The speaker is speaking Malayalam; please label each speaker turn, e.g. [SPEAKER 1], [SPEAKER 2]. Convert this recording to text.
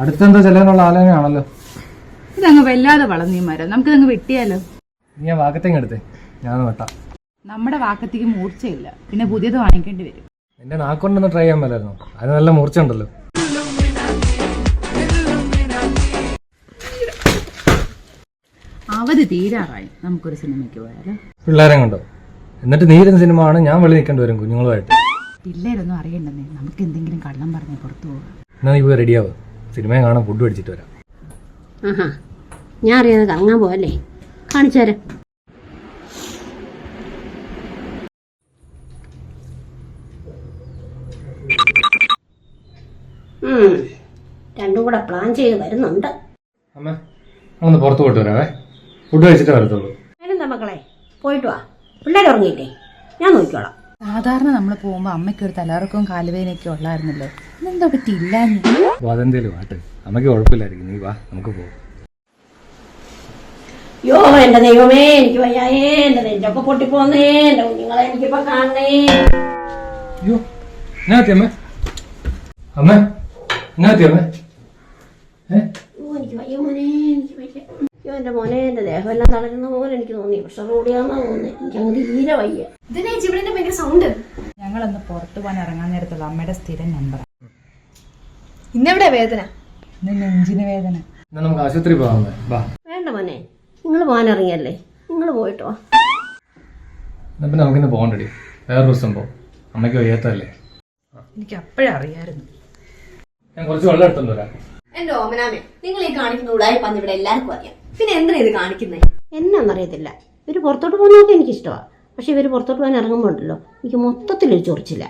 [SPEAKER 1] അടുത്തെന്തോ ചെല്ലാനുള്ള ആലോചനയാണല്ലോ.
[SPEAKER 2] ഇതങ്ങ് വല്ലാതെ വളർന്നീ മരം. നമുക്കിതങ്ങ് വെട്ടിയാലോ?
[SPEAKER 1] നീ ആ വാക്കത്തേങ്ങ് എടുത്തേ. ഞാൻ വെട്ടാം.
[SPEAKER 2] നമ്മുടെ വാക്കത്തേക്ക് മൂർച്ചയില്ല. പിന്നെ പുതിയത് വാങ്ങിക്കേണ്ടി വരും.
[SPEAKER 1] എന്റെ നാക്കൊണ്ടൊന്ന് ട്രൈ ചെയ്യാൻ മേലായിരുന്നു. അത് നല്ല മൂർച്ച ഉണ്ടല്ലോ
[SPEAKER 2] അവധി തീരാറായി. നമുക്കൊരു സിനിമയ്ക്ക് പോയാലോ?
[SPEAKER 1] പിള്ളേരെ കണ്ടോ? എന്നിട്ട് നീരുന്ന സിനിമ ആണ് ഞാൻ വെളി നിൽക്കേണ്ടി വരും കുഞ്ഞുങ്ങളുമായിട്ട്.
[SPEAKER 2] പിള്ളേരൊന്നും അറിയണ്ടെന്നേ. നമുക്ക് എന്തെങ്കിലും കള്ളം പറഞ്ഞ് പുറത്തു പോകാം.
[SPEAKER 1] എന്നാ നീ പോയി റെഡിയാവും സിനിമയെ കാണാൻ ഫുഡ് മേടിച്ചിട്ട് വരാം.
[SPEAKER 3] ആഹാ ഞാൻ അറിയാതെ കറങ്ങാൻ പോവല്ലേ? കാണിച്ചു തരാം. രണ്ടും കൂടെ പ്ലാൻ ചെയ്ത് വരുന്നുണ്ട്.
[SPEAKER 1] അമ്മ ഒന്ന് പുറത്ത് പോയിട്ട് വരാവേ. ഫുഡ് കഴിച്ചിട്ട് വരത്തുള്ളൂ.
[SPEAKER 3] അതിനെന്താ മക്കളെ? പോയിട്ട് വാ. പിള്ളേർ ഉറങ്ങിയില്ലേ? ഞാൻ നോക്കിക്കോളാം.
[SPEAKER 2] സാധാരണ നമ്മൾ പോകുമ്പോൾ അമ്മയ്ക്ക് ഒരു തലകറക്കവും കാലുവേനൊക്കെ ഉള്ളായിരുന്നല്ലോ. ഇന്നെന്താ
[SPEAKER 1] പറ്റിയില്ല അതെന്തേലും ആട്ടെ. അമ്മയ്ക്ക് കുഴപ്പമില്ലായിരിക്കും. നീ വാ നമുക്ക് പോവാം.
[SPEAKER 3] യോ എന്റെ ദൈവമേ എനിക്ക് വയ്യായേ. എന്റെ നെഞ്ചൊക്കെ പൊട്ടിപ്പോന്നേ. എന്റെ കുഞ്ഞുങ്ങളെ എനിക്കിപ്പോ കാണണേ.
[SPEAKER 1] അയ്യോ എന്നാ പറ്റി അമ്മേ? അമ്മേ അമ്മ പറ്റി അമ്മേ? ഏ?
[SPEAKER 3] ഓ എനിക്ക് വയ്യ മോനെ എനിക്ക് വയ്യ. അയ്യോ എന്റെ മോനെ എന്റെ ദേഹമെല്ലാം തളരുന്ന പോലെ എനിക്ക് തോന്നി. പ്രഷർ കൂടിയാന്നാ തോന്നി അങ്ങ് തീരെ വയ്യ.
[SPEAKER 2] ഞങ്ങളൊന്ന് പുറത്തു പോകാൻ ഇറങ്ങാൻ നേരത്തുള്ള അമ്മയുടെ സ്ഥിരം നമ്പർ
[SPEAKER 4] ഇന്നെവിടെ വേദന?
[SPEAKER 2] ഇന്ന് നെഞ്ചിന് വേദന.
[SPEAKER 1] നമുക്ക് ആശുപത്രി പോകാം വാ
[SPEAKER 3] വേണ്ട മോനെ. നിങ്ങൾ പോകാൻ ഇറങ്ങിയല്ലേ? നിങ്ങൾ പോയിട്ടോ.
[SPEAKER 1] പിന്നെ നമുക്കിന്ന് പോകണ്ടടി. വേറെ ദിവസം പോ അമ്മയ്ക്ക് വയ്യാത്തല്ലേ
[SPEAKER 2] എനിക്ക് അപ്പോഴേ അറിയായിരുന്നു.
[SPEAKER 1] ഞാൻ കുറച്ച് വെള്ളം എടുത്തോണ്ട് വരാം.
[SPEAKER 4] എന്റെ ഓമനാമേ നിങ്ങൾ ഈ കാണിക്കുന്ന ഉടായി പന്ന് ഇവിടെ എല്ലാവർക്കും അറിയാം. പിന്നെ എന്തിനാ ഇത് കാണിക്കുന്നത്
[SPEAKER 3] എന്നാന്നറിയത്തില്ല. ഇവർ പുറത്തോട്ട് പോകുന്നതൊക്കെ എനിക്കിഷ്ടമാണ് പക്ഷെ ഇവർ പുറത്തോട്ട് പോകാൻ ഇറങ്ങുമ്പോണ്ടല്ലോ എനിക്ക് മൊത്തത്തിലൊരു ചൊറിച്ചില്ല